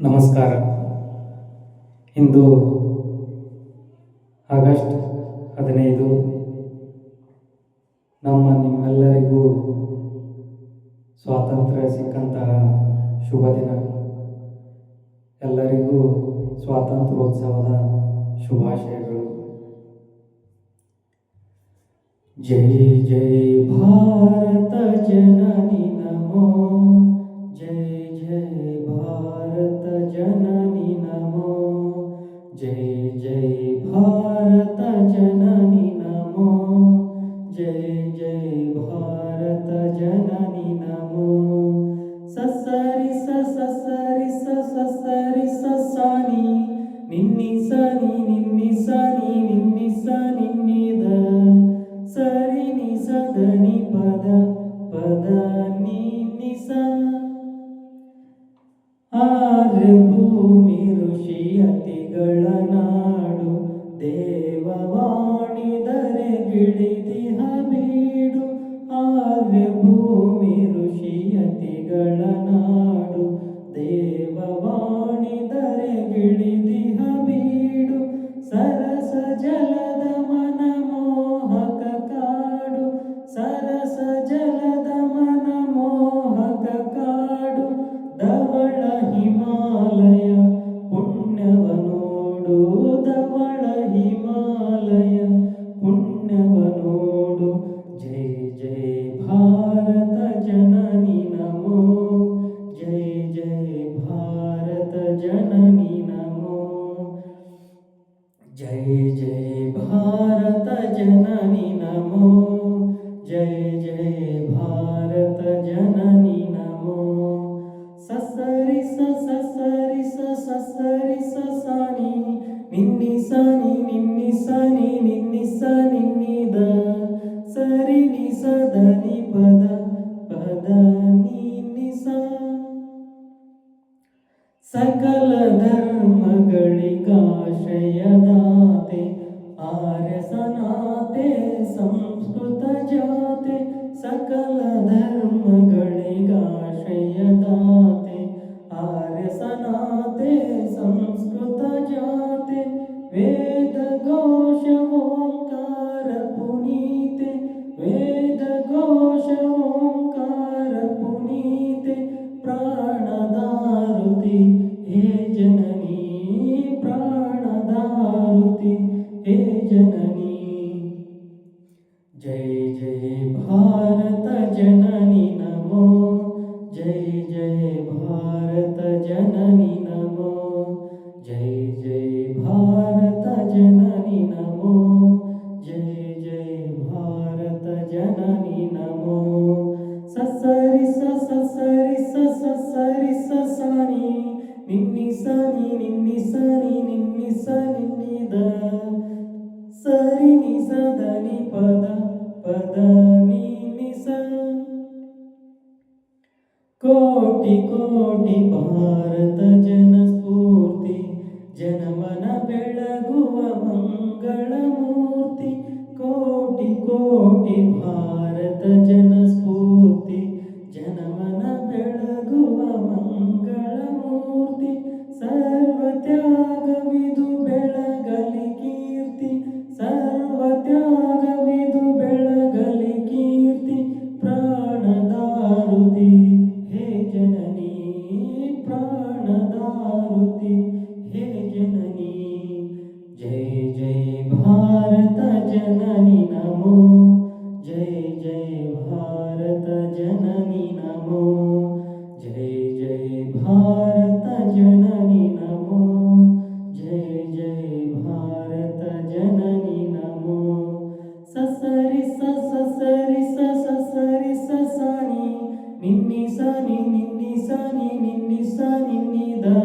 ನಮಸ್ಕಾರ. ಇಂದು ಆಗಸ್ಟ್ ಹದಿನೈದು. ನಮ್ಮ ನಿಮ್ಮೆಲ್ಲರಿಗೂ ಸ್ವಾತಂತ್ರ್ಯ ಸಿಕ್ಕಂತಹ ಶುಭ ದಿನ. ಎಲ್ಲರಿಗೂ ಸ್ವಾತಂತ್ರ್ಯೋತ್ಸವದ ಶುಭಾಶಯಗಳು. ಜೈ ಜೈ ಭಾರತ ಜನನಿ भारत जननी नमो जय जय भारत जननी नमो ससरि ससरि ससरि ससानि निन्नि सनि निन्नि सनि निन्नि स निन्निद ಋಷಿಯತಿಗಳ ನಾಡು ದೇವವಾಣಿ ದರೆಗಿಳಿದಿಹ ಬೀಡು ಸರಸ जननी नमो। जय जय भारत जननी नमो। जय जय भारत जननी नमो। ससरी, स, ससरि, स ससानि निन्नि सानि निन्नि सानि, निन्नि स निन्नि द सरी नि सदनि, पद। ಸಕಲ ಧರ್ಮಗಳಿಗಾಶ್ರಯದಾತೆ ಆರ್ಯ ಸನಾತೆ ಸಂಸ್ಕೃತ ಜಾತೆ, ಸಕಲ ಧರ್ಮಗಳಿಗಾಶ್ರಯದಾತೆ ಆರ್ಯ ಸನಾತೆ ಸಂಸ್ಕೃತ ಜಾತೆ, ವೇದ ಘೋಷ ಓಂಕಾರ ಪುನೀತೆ, ವೇದ ಘೋಷ ಓಂಕಾರ जननी प्राणदारुति हे जननी जय जय भारत जननी नमो जय जय भारत जननी नमो जय जय भारत जननी नमो जय जय भारत जननी नमो ससरी ससरि ससरि ससरि ससनि ನಿನ್ನಿ ಸನಿ ನಿನ್ನಿ ಸನಿ ನಿನ್ನಿ ಸರಿ ನಿ ಸದನಿ ಪದ ಪದ ನಿ ನಿ ಕೋಟಿ ಕೋಟಿ ಭಾರತ ಜನ ಸ್ಫೂರ್ತಿ, ಜನಮನ ಬೆಳಗುವ ಮಂಗಳ ಮೂರ್ತಿ ಕೋಟಿ ಕೋಟಿ ಭಾರತ ಜನ जननी नमो जय जय भारत जननी नमो जय जय भारत जननी नमो जय जय भारत जननी नमो ससरि ससरि ससरि ससनि निन्नि सनि निन्नि सनि निन्नि स निन्निदा